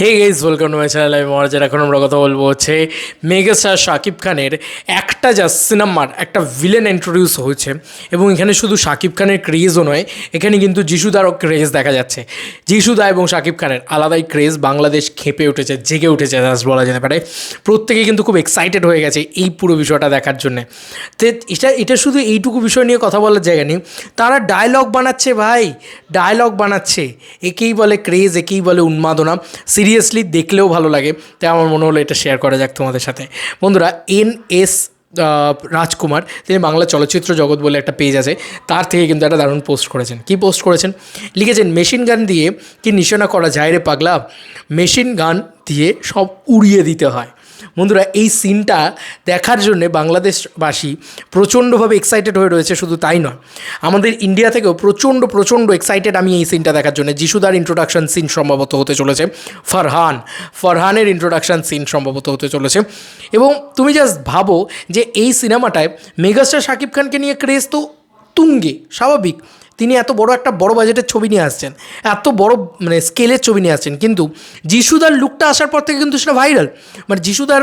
Hey guys welcome to my channel আমি মহারাজার এখন আমরা কথা বলব হচ্ছে মেগাস্টার শাকিব খানের একটা যা সিনেমার একটা ভিলেন ইন্ট্রোডিউস হয়েছে। এবং এখানে শুধু শাকিব খানের ক্রেজও নয়, এখানে কিন্তু যিশুদারও ক্রেজ দেখা যাচ্ছে। যিশুদা এবং শাকিব খানের আলাদাই ক্রেজ বাংলাদেশ খেপে উঠেছে, জেগে উঠেছে জাস্ট বলা যেতে পারে। প্রত্যেকে কিন্তু খুব এক্সাইটেড হয়ে গেছে এই পুরো বিষয়টা দেখার জন্যে। তো, এটা এটা শুধু এইটুকু বিষয় নিয়ে কথা বলার জায়গা নেই। তারা ডায়লগ বানাচ্ছে ভাই ডায়লগ বানাচ্ছে। একেই বলে ক্রেজ একেই বলে উন্মাদনা। সিরিয়াসলি দেখলেও ভালো লাগে। তাই আমার মনে হলো এটা শেয়ার করা যাক তোমাদের সাথে। বন্ধুরা এন এস রাজকুমার, তিনি বাংলা চলচ্চিত্র জগৎ বলে একটা পেজ আছে। তার থেকে কিন্তু একটা দারুণ পোস্ট করেছেন। কি পোস্ট করেছেন? লিখেছেন মেশিন গান দিয়ে কি নিশানা করা যায় রে পাগলা? মেশিন গান দিয়ে সব উড়িয়ে দিতে হয়। বন্ধুরা, এই সিনটা দেখার জন্যে বাংলাদেশবাসী প্রচণ্ডভাবে এক্সাইটেড হয়ে রয়েছে, শুধু তাই নয়। আমাদের ইন্ডিয়া থেকেও প্রচণ্ড প্রচণ্ড এক্সাইটেড আমি এই সিনটা দেখার জন্য। যিশুদার ইন্ট্রোডাকশন সিন সম্ভবত হতে চলেছে, ফারহান। ফারহানের ইন্ট্রোডাকশন সিন সম্ভবত হতে চলেছে। এবং তুমি জাস্ট ভাবো যে এই সিনেমাটায় মেগাস্টার শাকিব খানকে নিয়ে ক্রেজ তো তুঙ্গে, স্বাভাবিক। তিনি এত বড় একটা বড় বাজেটের ছবি নিয়ে আসছেন, এত বড় মানে স্কেলের ছবি নিয়ে আসছেন, কিন্তু যিশুদার লুকটা আসার পর থেকে কিন্তু সেটা ভাইরাল মানে যিশুদার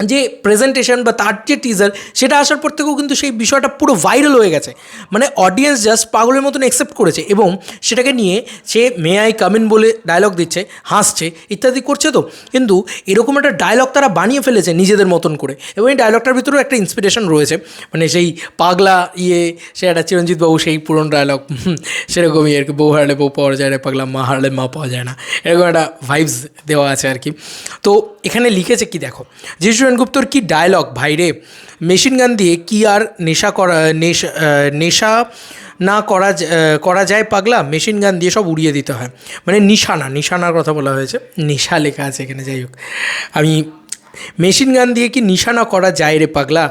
যে প্রেজেন্টেশন বা তার যে টিজার সেটা আসার পর থেকেও কিন্তু সেই বিষয়টা পুরো ভাইরাল হয়ে গেছে। মানে অডিয়েন্স জাস্ট পাগলের মতন অ্যাকসেপ্ট করেছে এবং সেটাকে নিয়ে সে মে আই কামিন বলে ডায়লগ দিচ্ছে, হাসছে, ইত্যাদি করছে তো। কিন্তু এরকম একটা ডায়লগ তারা বানিয়ে ফেলেছে নিজেদের মতন করে। এবং এই ডায়লগটার ভিতরেও একটা ইন্সপিরেশন রয়েছে। মানে সেই পাগলা ইয়ে সে একটা চিরঞ্জিত বাবু, সেই পুরনো ডায়লগ সেরকমই আর কি। বউ হারলে বউ পাওয়া যায় না, পাগলা মা হারলে মা পাওয়া যায় না। এরকম একটা ভাইবস দেওয়া আছে আর কি। তো এখানে লিখেছে কি দেখো, যিশু সেনগুপ্তর কি ডায়লগ ভাইরে মেশিন গান দিয়ে কি আর নেশা করা, নেশা নেশা না করা করা যায় পাগলা? মেশিন গান দিয়ে সব উড়িয়ে দিতে হয়। মানে নিশানা, নিশানার কথা বলা হয়েছে। নেশা লেখা আছে এখানে, যাই হোক। আমি মেশিন গান দিয়ে কি নিশানা করা যায় রে পাগলা?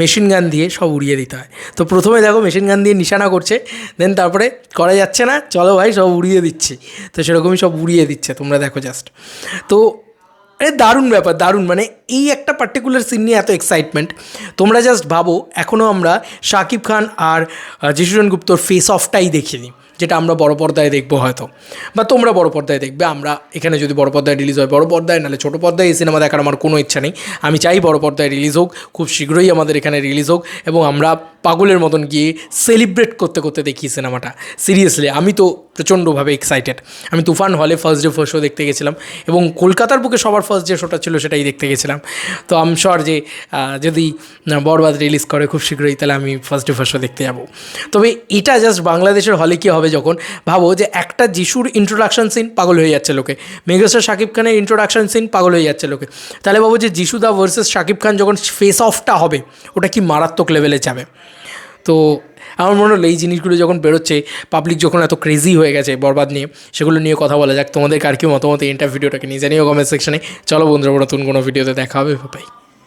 মেশিন গান দিয়ে সব উড়িয়ে দিতে হয়। তো প্রথমে দেখো মেশিন গান দিয়ে নিশানা করছে দেন তারপরে করা যাচ্ছে না, চলো ভাই সব উড়িয়ে দিচ্ছি। তো সেরকমই সব উড়িয়ে দিচ্ছে, তোমরা দেখো জাস্ট তো আরে দারুণ ব্যাপার, দারুণ। মানে এই একটা পার্টিকুলার সিন নিয়ে এত এক্সাইটমেন্ট তোমরা জাস্ট ভাবো এখনও আমরা শাকিব খান আর যিশুরন গুপ্তর ফেস অফটাই দেখিনি, যেটা আমরা বড় পর্দায় দেখব হয়তো। বা তোমরা বড় পর্দায় দেখবে, আমরা এখানে যদি বড় পর্দায় রিলিজ হয়, বড় পর্দায়, নাহলে ছোটো পর্দায় এই সিনেমা দেখার আমার কোনো ইচ্ছা নেই। আমি চাই বড় পর্দায় রিলিজ হোক, খুব শীঘ্রই আমাদের এখানে রিলিজ হোক, এবং আমরা পাগলের মতন গিয়ে সেলিব্রেট করতে করতে দেখি সিনেমাটা সিরিয়াসলি আমি তো প্রচণ্ডভাবে এক্সাইটেড আমি তুফান হলে ফার্স্ট ডে ফার্স্ট শো দেখতে গেছিলাম এবং কলকাতার বুকে সবার ফার্স্ট যে শোটা ছিল সেটাই দেখতে গেছিলাম। তো আম শর যে যদি বরবাদ রিলিজ করে খুব শীঘ্রই, তাহলে আমি ফার্স্ট ডে ফার্স্ট শো দেখতে যাব। তবে এটা জাস্ট বাংলাদেশের হলে কী হবে যখন ভাবো যে একটা যিশুর ইন্ট্রোডাকশন সিন পাগল হয়ে যাচ্ছে লোকে। মেগাস্টার শাকিব খানের ইন্ট্রোডাকশন সিন পাগল হয়ে যাচ্ছে লোকে। তাহলে ভাবো যে যিশুদা ভার্সেস শাকিব খান যখন ফেস অফটা হবে, ওটা কি মারাত্মক লেভেলে যাবে? তো আমার মনে হলো এই জিনিসগুলো যখন বেরোচ্ছে পাবলিক যখন এত ক্রেজি হয়ে গেছে বরবাদ নিয়ে, সেগুলো নিয়ে কথা বলা যাক। তোমাদের কার কি মতামত এই ভিডিওটাকে নিয়ে জানিও কমেন্ট সেকশনে চলো বন্ধুরা নতুন কোনো ভিডিওতে দেখা হবে।